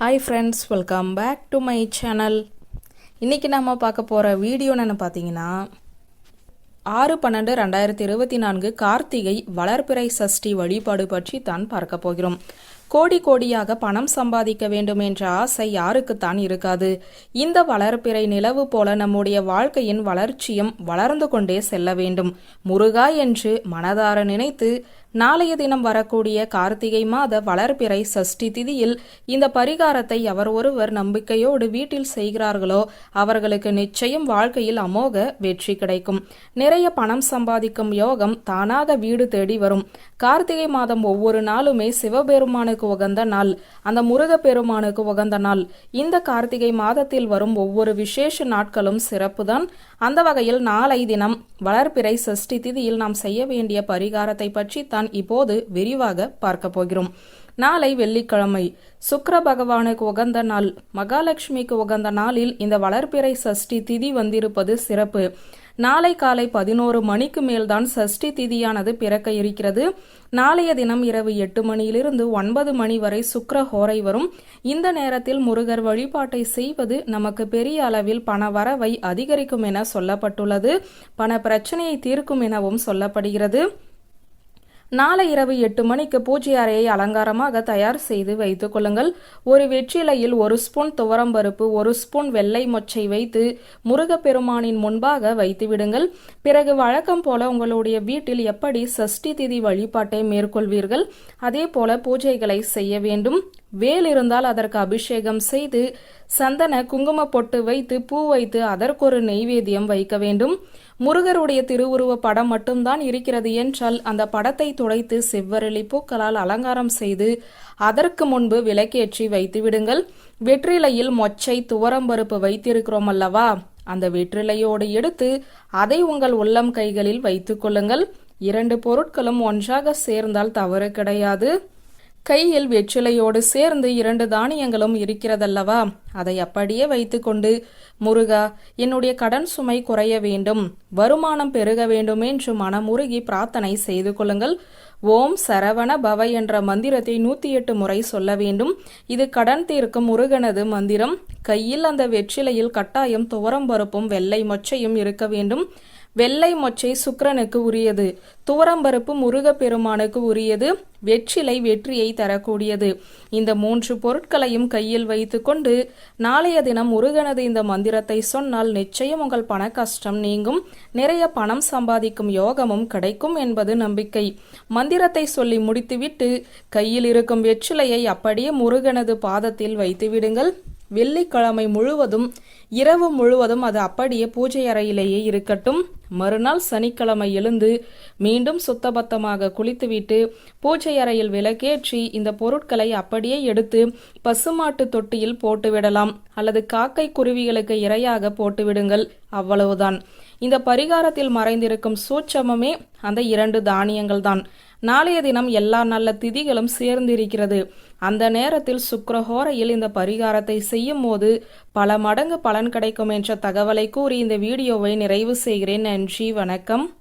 Hi friends welcome back to my channel இன்றைக்கி நம்ம பார்க்க போகிற வீடியோ என்னென்னு பார்த்தீங்கன்னா ஆறு பன்னெண்டு ரெண்டாயிரத்தி இருபத்தி நான்கு கார்த்திகை வளர்பிறை சஷ்டி வழிபாடு பற்றி தான் பார்க்க போகிறோம். கோடி கோடியாக பணம் சம்பாதிக்க வேண்டும் என்ற ஆசை யாருக்குத்தான் இருக்காது. இந்த வளர்ப்பிறை நிலவு போல நம்முடைய வாழ்க்கையின் வளர்ச்சியும் வளர்ந்து கொண்டே செல்ல வேண்டும். முருகா என்று மனதார நினைத்து நாளைய தினம் வரக்கூடிய கார்த்திகை மாத வளர்பிறை சஷ்டி திதியில் இந்த பரிகாரத்தை அவர் ஒருவர் நம்பிக்கையோடு வீட்டில் செய்கிறார்களோ அவர்களுக்கு நிச்சயம் வாழ்க்கையில் அமோக வெற்றி கிடைக்கும். நிறைய பணம் சம்பாதிக்கும் யோகம் தானாக வீடு தேடி வரும். கார்த்திகை மாதம் ஒவ்வொரு நாளுமே சிவபெருமானுக்கு உகந்த நாள். அந்த முருகப்பெருமானுக்கு உகந்த நாள். இந்த கார்த்திகை மாதத்தில் வரும் ஒவ்வொரு விசேஷ நாட்களும் சிறப்புதான். அந்த வகையில் நாளை தினம் வளர்பிறை சஷ்டி திதியில் நாம் செய்ய வேண்டிய பரிகாரத்தை பற்றி தான் தான் இப்போது விரிவாக பார்க்க போகிறோம். நாளை வெள்ளிக்கிழமை. சுக்கர பகவானுக்கு உகந்த நாள். மகாலட்சுமிக்கு உகந்த நாளில் இந்த வளர்ப்பிறை சஷ்டி திதி வந்திருப்பது சிறப்பு. நாளை காலை பதினோரு மணிக்கு மேல்தான் சஷ்டி திதியானது பிறக்க இருக்கிறது. நாளைய தினம் இரவு எட்டு மணியிலிருந்து ஒன்பது மணி வரை சுக்கர ஹோரை வரும். இந்த நேரத்தில் முருகர் வழிபாட்டை செய்வது நமக்கு பெரிய அளவில் பண வரவை அதிகரிக்கும் என சொல்லப்பட்டுள்ளது. பண பிரச்சனையை தீர்க்கும் எனவும் சொல்லப்படுகிறது. நாளை இரவு எட்டு மணிக்கு பூஜை அறையை அலங்காரமாக தயார் செய்து வைத்துக் கொள்ளுங்கள். ஒரு வெற்றிலையில் ஒரு ஸ்பூன் துவரம்பருப்பு ஒரு ஸ்பூன் வெள்ளை மொச்சை வைத்து முருகப்பெருமானின் முன்பாக வைத்து விடுங்கள். பிறகு வழக்கம் போல உங்களுடைய வீட்டில் எப்படி சஷ்டி திதி வழிபாட்டை மேற்கொள்வீர்கள்? அதே போல பூஜைகளை செய்ய வேண்டும். வேல் இருந்தால் அதற்கு அபிஷேகம் செய்து சந்தன குங்கும பொட்டு வைத்து பூ வைத்து அதற்கொரு நெய்வேத்தியம் வைக்க வேண்டும். முருகருடைய திருவுருவ படம் மட்டும்தான் இருக்கிறது என்றால் அந்த படத்தை துடைத்து செவ்வரளி பூக்களால் அலங்காரம் செய்து அதற்கு முன்பு விளக்கேற்றி வைத்து விடுங்கள். வெற்றிலையில் மொச்சை துவரம்பருப்பு வைத்திருக்கிறோம் அல்லவா? அந்த வெற்றிலையோடு எடுத்து அதை உங்கள் உள்ளம் கைகளில் வைத்துக் கொள்ளுங்கள். இரண்டு பொருட்களும் ஒன்றாக சேர்ந்தால் தவறு கிடையாது. கையில் வெற்றிலையோடு சேர்ந்து இரண்டு தானியங்களும் இருக்கிறதல்லவா? அதை அப்படியே வைத்துக்கொண்டு முருகா என்னுடைய கடன் சுமை குறைய வேண்டும் வருமானம் பெருக வேண்டும் என்று மனமுருகி பிரார்த்தனை செய்து கொள்ளுங்கள். ஓம் சரவண பவ என்ற மந்திரத்தை நூத்தி எட்டு முறை சொல்ல வேண்டும். இது கடன் தீர்க்கும் முருகனது மந்திரம். கையில் அந்த வெற்றிலையில் கட்டாயம் துவரம் பருப்பும் வெள்ளை மொச்சையும் இருக்க வேண்டும். வெள்ளை மொச்சை சுக்கரனுக்கு உரியது. துவரம்பருப்பு முருகப்பெருமானுக்கு உரியது. வெற்றிலை வெற்றியை தரக்கூடியது. இந்த மூன்று பொருட்களையும் கையில் வைத்துக்கொண்டு நாளைய தினம் முருகனது இந்த மந்திரத்தை சொன்னால் நிச்சயம் உங்கள் பண கஷ்டம் நீங்கும். நிறைய பணம் சம்பாதிக்கும் யோகமும் கிடைக்கும் என்பது நம்பிக்கை. மந்திரத்தை சொல்லி முடித்துவிட்டு கையில் இருக்கும் வெற்றிலையை அப்படியே முருகனது பாதத்தில் வைத்து விடுங்கள் வெள்ளிக்கிழமை முழுவதும் இரவு முழுவதும் அது அப்படியே பூஜை அறையிலேயே இருக்கட்டும். மறுநாள் சனிக்கிழமை எழுந்து மீண்டும் சுத்தபத்தமாக குளித்துவிட்டு பூஜை அறையில் விளக்கேற்றி இந்த பொருட்களை அப்படியே எடுத்து பசுமாட்டு தொட்டியில் போட்டுவிடலாம் அல்லது காக்கை குருவிகளுக்கு இரையாக போட்டுவிடுங்கள் அவ்வளவுதான். இந்த பரிகாரத்தில் மறைந்திருக்கும் சூட்சமமே அந்த இரண்டு தானியங்கள் தான் நாளைய தினம் எல்லா நல்ல திதிகளும் சேர்ந்திருக்கிறது. அந்த நேரத்தில் சுக்ரஹோரையில் இந்த பரிகாரத்தை செய்யும் போது பல மடங்கு பலன் கிடைக்கும் என்ற தகவலை கூறி இந்த வீடியோவை நிறைவு செய்கிறேன். நன்றி வணக்கம்.